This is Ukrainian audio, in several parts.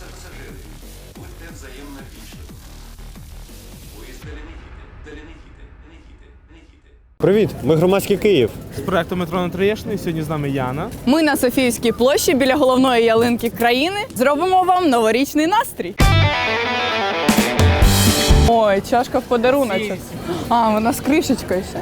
Пасажири, будьте взаємно вічливими. Поїзд не їде. Привіт, ми громадський Київ. З проекту метро на Троєщині сьогодні з нами Яна. Ми на Софіївській площі біля головної ялинки країни зробимо вам новорічний настрій. Ой, чашка в подаруночок. А, вона з кришечкою ще.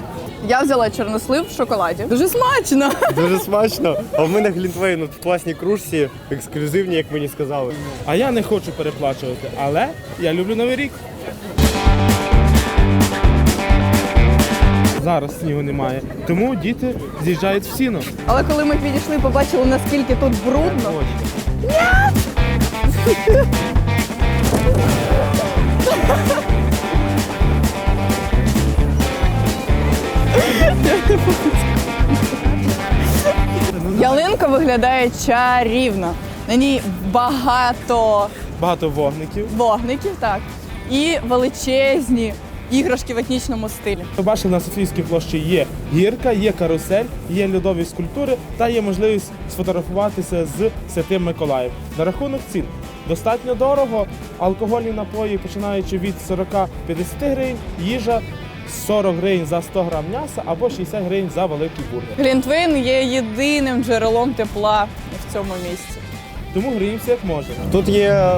Я взяла чорнослив в шоколаді. Дуже смачно. Дуже смачно. А в мене глінтвейн от в класній кружці, ексклюзивні, як мені сказали. А я не хочу переплачувати, але я люблю Новий рік. Зараз снігу немає, тому діти з'їжджають в сіно. Але коли ми підійшли, побачили, наскільки тут брудно. Ялинка виглядає чарівно. На ній багато Багато вогників. вогників, так, і величезні іграшки в етнічному стилі. Ви бачили, на Софійській площі є гірка, є карусель, є льодові скульптури та є можливість сфотографуватися з Святим Миколаєм. На рахунок цін достатньо дорого. Алкогольні напої, починаючи від 40-50 гривень, їжа 40 гривень за 100 грам м'яса або 60 гривень за великий бургер. Глінтвейн є єдиним джерелом тепла в цьому місці. Тому гріємося як можемо. Тут є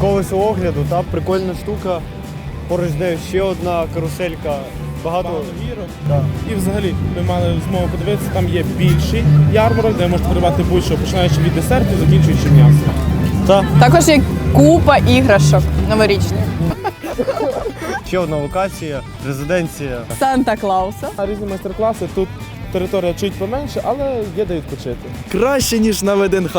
колесо огляду, та прикольна штука. Поруч нею ще одна каруселька. Багато. Багато гірок. Да. І взагалі ми мали змогу подивитися, там є більший ярмарок, де можете придбати будь-що, починаючи від десерту, закінчуючи м'ясом. Та Також є купа іграшок новорічних. ще одна локація, резиденція. Санта Клауса. Різні майстер-класи тут територія чуть поменше, але є де відпочити. Краще, ніж на ВДНХ.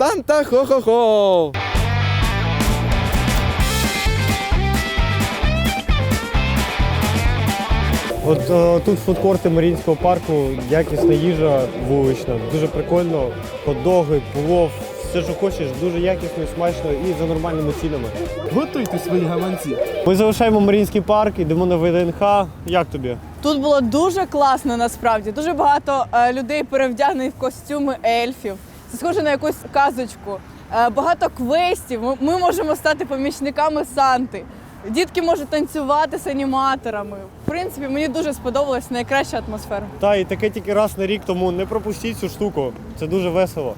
Санта хо-хо-хо! От е, тут фудкорти Маріїнського парку, якісна їжа вулична, дуже прикольно. Хот-доги, плов, все, що хочеш, дуже якісно смачно і за нормальними цінами. Готуйте свої гаманці. Ми залишаємо Маріїнський парк, йдемо на ВДНХ. Як тобі? Тут було дуже класно насправді. Дуже багато е, людей перевдягнених в костюми ельфів. Це схоже на якусь казочку. Е, багато квестів. Ми, можемо стати помічниками Санти. Дітки можуть танцювати з аніматорами. В принципі, мені дуже сподобалась найкраща атмосфера. Та і таке тільки раз на рік, тому не пропустіть цю штуку. Це дуже весело.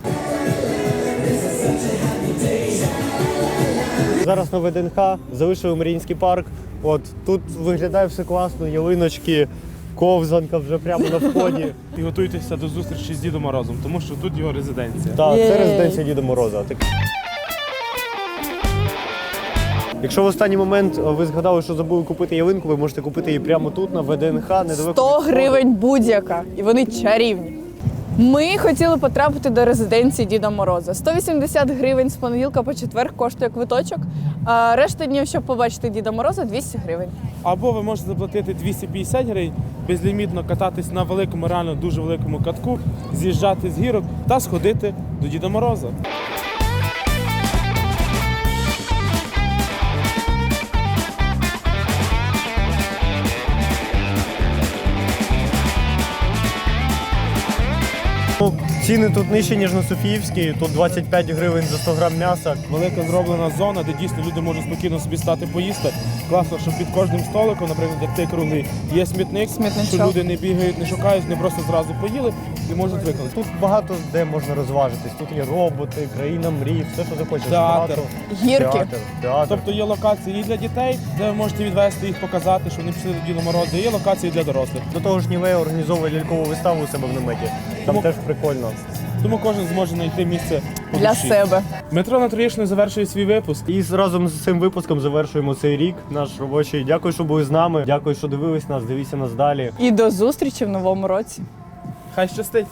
Зараз на ВДНХ залишили Маріїнський парк. От тут виглядає все класно, ялиночки, ковзанка вже прямо на вході. І готуйтеся до зустрічі з Дідом Морозом, тому що тут його резиденція. Так, це резиденція Діда Мороза. Так. Якщо в останній момент е, ви згадали, що забули купити ялинку, ви можете купити її прямо тут, на ВДНХ, недалеко. 100 від входу. гривень будь-яка, і вони чарівні. Ми хотіли потрапити до резиденції Діда Мороза. 180 гривень з понеділка по четвер коштує квиточок. А решта днів, щоб побачити Діда Мороза, 200 гривень. Або ви можете заплатити 250 гривень, безлімітно кататись на великому, реально дуже великому катку, з'їжджати з гірок та сходити до Діда Мороза. Ціни тут нижчі, ніж на Софіївській. Тут 25 гривень за 100 грам м'яса. Велика зроблена зона, де дійсно люди можуть спокійно собі стати поїсти. Класно, що під кожним столиком, наприклад, як цей круглий, є смітник, Смітничок. що люди не бігають, не шукають, не просто зразу поїли і можуть викласти. Тут багато де можна розважитись. Тут є роботи, країна мрій, все, що захочеш. Театр. Гірки. Театр. Театр. Тобто є локації і для дітей, де ви можете відвести їх, показати, що вони пішли до Мороза, є локації для дорослих. До того ж Нівея організовує лялькову виставу у себе в наметі. Там теж прикольно. Тому кожен зможе знайти місце Для душі. себе. Метро на Троєщині завершує свій випуск. І разом з цим випуском завершуємо цей рік. Наш робочий. Дякую, що були з нами. Дякую, що дивились нас. Дивіться нас далі. І до зустрічі в новому році. Хай щастить!